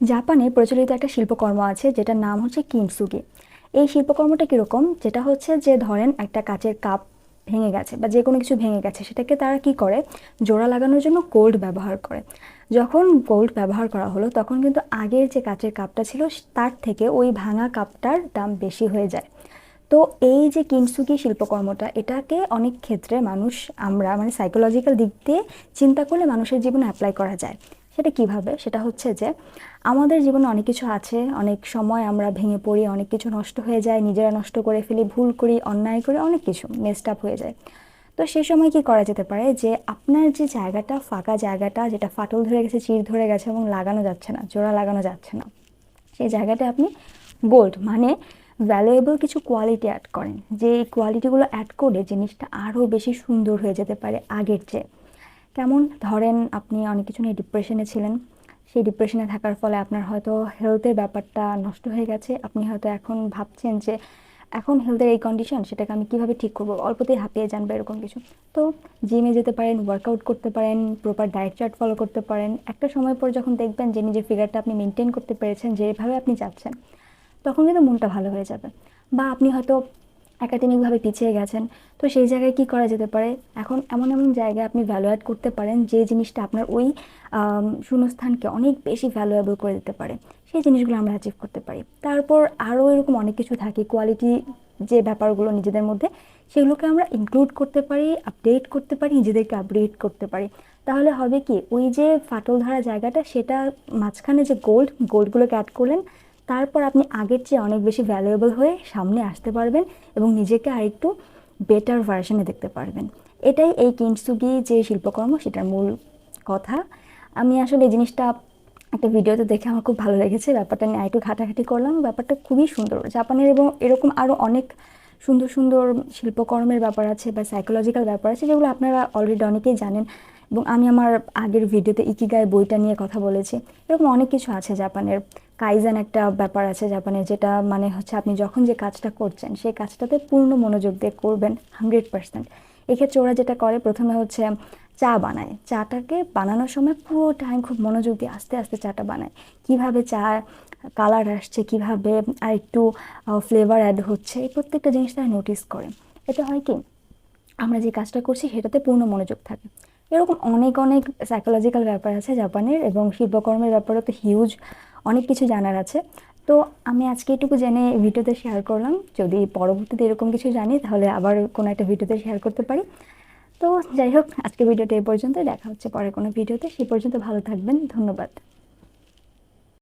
জাপানে প্রচলিত একটা শিল্পকর্ম আছে, যেটার নাম হচ্ছে কিনসুগি। এই শিল্পকর্মটা কীরকম? যেটা হচ্ছে যে, ধরেন একটা কাচের কাপ ভেঙে গেছে বা যে কোনো কিছু ভেঙে গেছে, সেটাকে তারা কি করে? জোড়া লাগানোর জন্য গোল্ড ব্যবহার করে। যখন গোল্ড ব্যবহার করা হলো, তখন কিন্তু আগের যে কাচের কাপটা ছিল, তার থেকে ওই ভাঙা কাপটার দাম বেশি হয়ে যায়। তো এই যে কিনসুকি শিল্পকর্মটা, এটাকে অনেক ক্ষেত্রে মানুষ, আমরা মানে সাইকোলজিক্যাল দিক দিয়ে চিন্তা করলে মানুষের জীবনে অ্যাপ্লাই করা যায়। সেটা কীভাবে? সেটা হচ্ছে যে, আমাদের জীবনে অনেক কিছু আছে, অনেক সময় আমরা ভেঙে পড়ি, অনেক কিছু নষ্ট হয়ে যায়, নিজেরা নষ্ট করে ফেলি, ভুল করি, অন্যায় করি, অনেক কিছু মেস্ট আপ হয়ে যায়। তো সেই সময় কি করা যেতে পারে? যে, আপনার যে জায়গাটা, ফাঁকা জায়গাটা, যেটা ফাটল ধরে গেছে, চির ধরে গেছে এবং লাগানো যাচ্ছে না, জোড়া লাগানো যাচ্ছে না, সেই জায়গাটা আপনি গোল্ড মানে ভ্যালুয়েবল কিছু কোয়ালিটি অ্যাড করেন। যে এই কোয়ালিটিগুলো অ্যাড করে জিনিসটা আরও বেশি সুন্দর হয়ে যেতে পারে আগের চেয়ে। কেমন ধরেন আপনি অনেক কিছু নিয়ে ডিপ্রেশনে ছিলেন, সেই ডিপ্রেশনে থাকার ফলে আপনার হয়তো হেলথের ব্যাপারটা নষ্ট হয়ে গেছে। আপনি হয়তো এখন ভাবছেন যে, এখন হেলথের এই কন্ডিশন সেটাকে আমি কীভাবে ঠিক করব? অল্পতেই হাঁপিয়ে যান বা এরকম কিছু। তো জিমে যেতে পারেন ওয়ার্কআউট করতে পারেন প্রপার ডায়েট চার্ট ফলো করতে পারেন। একটা সময় পর যখন দেখবেন যে, নিজের ফিগারটা আপনি মেনটেন করতে পেরেছেন, যেভাবে আপনি যাচ্ছেন তখন কিন্তু মনটা ভালো হয়ে যাবে। বা আপনি হয়তো একাডেমিকভাবে পিছিয়ে গেছেন। তো সেই জায়গায় কি করা যেতে পারে? এখন এমন এমন জায়গায় আপনি ভ্যালু অ্যাড করতে পারেন যে জিনিসটা আপনার ওই শূন্যস্থানকে অনেক বেশি ভ্যালুয়েবল করে দিতে পারে। সেই জিনিসগুলো আমরা অ্যাচিভ করতে পারি। তারপর আরও এরকম অনেক কিছু থাকে কোয়ালিটি যে ব্যাপারগুলো নিজেদের মধ্যে, সেগুলোকে আমরা ইনক্লুড করতে পারি আপডেট করতে পারি, নিজেদেরকে আপডেট করতে পারি। তাহলে হবে কি, ওই যে ফাটল ধরা জায়গাটা, সেটা মাঝখানে যে গোল্ড গোল্ডগুলোকে অ্যাড করলেন তারপর আপনি আগের চেয়ে অনেক বেশি ভ্যালুয়েবল হয়ে সামনে আসতে পারবেন এবং নিজেকে আরেকটু বেটার ভার্সনে দেখতে পারবেন। এটাই এই কিনসুগি যে শিল্পকর্ম, সেটার মূল কথা। আমি আসলে এই জিনিসটা একটা ভিডিওতে দেখে আমার খুব ভালো লেগেছে। ব্যাপারটা নিয়ে একটু ঘাটাঘাটি করলাম। ব্যাপারটা খুবই সুন্দর। জাপানের এবং এরকম আরও অনেক সুন্দর সুন্দর শিল্পকর্মের ব্যাপার আছে বা সাইকোলজিক্যাল ব্যাপার আছে, যেগুলো আপনারা অলরেডি অনেকেই জানেন। এবং আমি আমার আগের ভিডিওতে ইকিগাই বইটা নিয়ে কথা বলেছি। এরকম অনেক কিছু আছে জাপানের। কাইজান একটা ব্যাপার আছে জাপানের যেটা মানে হচ্ছে আপনি যখন যে কাজটা করছেন, সেই কাজটাতে পূর্ণ মনোযোগ দিয়ে করবেন হান্ড্রেড পার্সেন্ট। এক্ষেত্রে ওরা যেটা করে, প্রথমে হচ্ছে চা বানায়। চাটাকে বানানোর সময় পুরো টাইম খুব মনোযোগ দিয়ে আস্তে আস্তে চাটা বানায়। কীভাবে চা কালার আসছে, কীভাবে আর একটু ফ্লেভার অ্যাড হচ্ছে, এই প্রত্যেকটা জিনিস তারা নোটিস করে। এটা হয় কি, আমরা যে কাজটা করছি সেটাতে পূর্ণ মনোযোগ থাকে। এরকম অনেক অনেক সাইকোলজিক্যাল ব্যাপার আছে জাপানের এবং শিল্পকর্মের ব্যাপারে তো হিউজ অনেক কিছু জানার আছে। তো আমি আজকে এটুকু জেনে ভিডিওতে শেয়ার করলাম। যদি পরবর্তীতে এরকম কিছু জানি, তাহলে আবার কোনো একটা ভিডিওতে শেয়ার করতে পারি। তো যাই হোক আজকে ভিডিওটা এই পর্যন্ত দেখা হচ্ছে পরে কোনো ভিডিওতে। সে পর্যন্ত ভালো থাকবেন। ধন্যবাদ।